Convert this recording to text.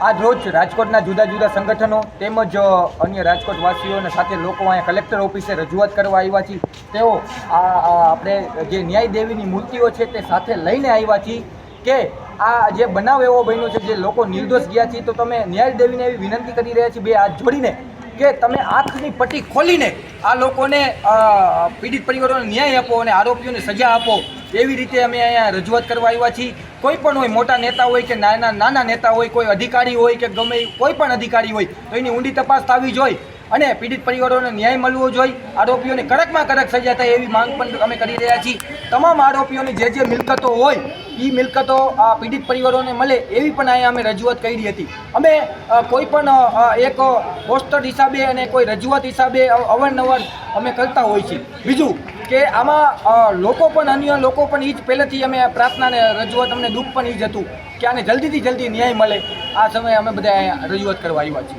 આજ રોજ રાજકોટના જુદા જુદા સંગઠનો તેમજ અન્ય રાજકોટવાસીઓ અને સાથે લોકો અહીંયા કલેક્ટર ઓફિસે રજૂઆત કરવા આવ્યા છે તેઓ આ આ આપણે જે ન્યાય દેવીની મૂર્તિઓ છે તે સાથે લઈને આવ્યા છીએ કે આ જે બનાવ એવો બન્યો છે જે લોકો નિર્દોષ ગયા છે તો તમે ન્યાય દેવીને એવી વિનંતી કરી રહ્યા છીએ બે હાથ જોડીને કે તમે આંખની પટ્ટી ખોલીને આ લોકોને પીડિત પરિવારોને ન્યાય આપો અને આરોપીઓને સજા આપો એવી રીતે અમે અહીંયા રજૂઆત કરવા આવ્યા છીએ. કોઈ પણ હોય, મોટા નેતા હોય કે નાના નાના નેતા હોય, કોઈ અધિકારી હોય કે ગમે કોઈ પણ અધિકારી હોય, તો એની ઊંડી તપાસ થવી જોઈએ અને પીડિત પરિવારોને ન્યાય મળવો જોઈએ આરોપીઓને કડકમાં કડક સજા થાય એવી માંગ પણ અમે કરી રહ્યા છીએ. તમામ આરોપીઓની જે જે મિલકતો હોય એ મિલકતો આ પીડિત પરિવારોને મળે એવી પણ અહીંયા અમે રજૂઆત કરી હતી. અમે કોઈ પણ એક પોસ્ટર હિસાબે અને કોઈ રજૂઆત હિસાબે અવારનવાર અમે કરતા હોઈએ છીએ. બીજું કે આમાં લોકો પણ અન્ય લોકો પણ એ જ પહેલેથી અમે પ્રાર્થના ને રજૂઆત, અમને દુઃખ પણ એ જ હતું કે આને જલ્દીથી જલ્દી ન્યાય મળે. આ સમયે અમે બધા રજૂઆત કરવા આવ્યા છીએ.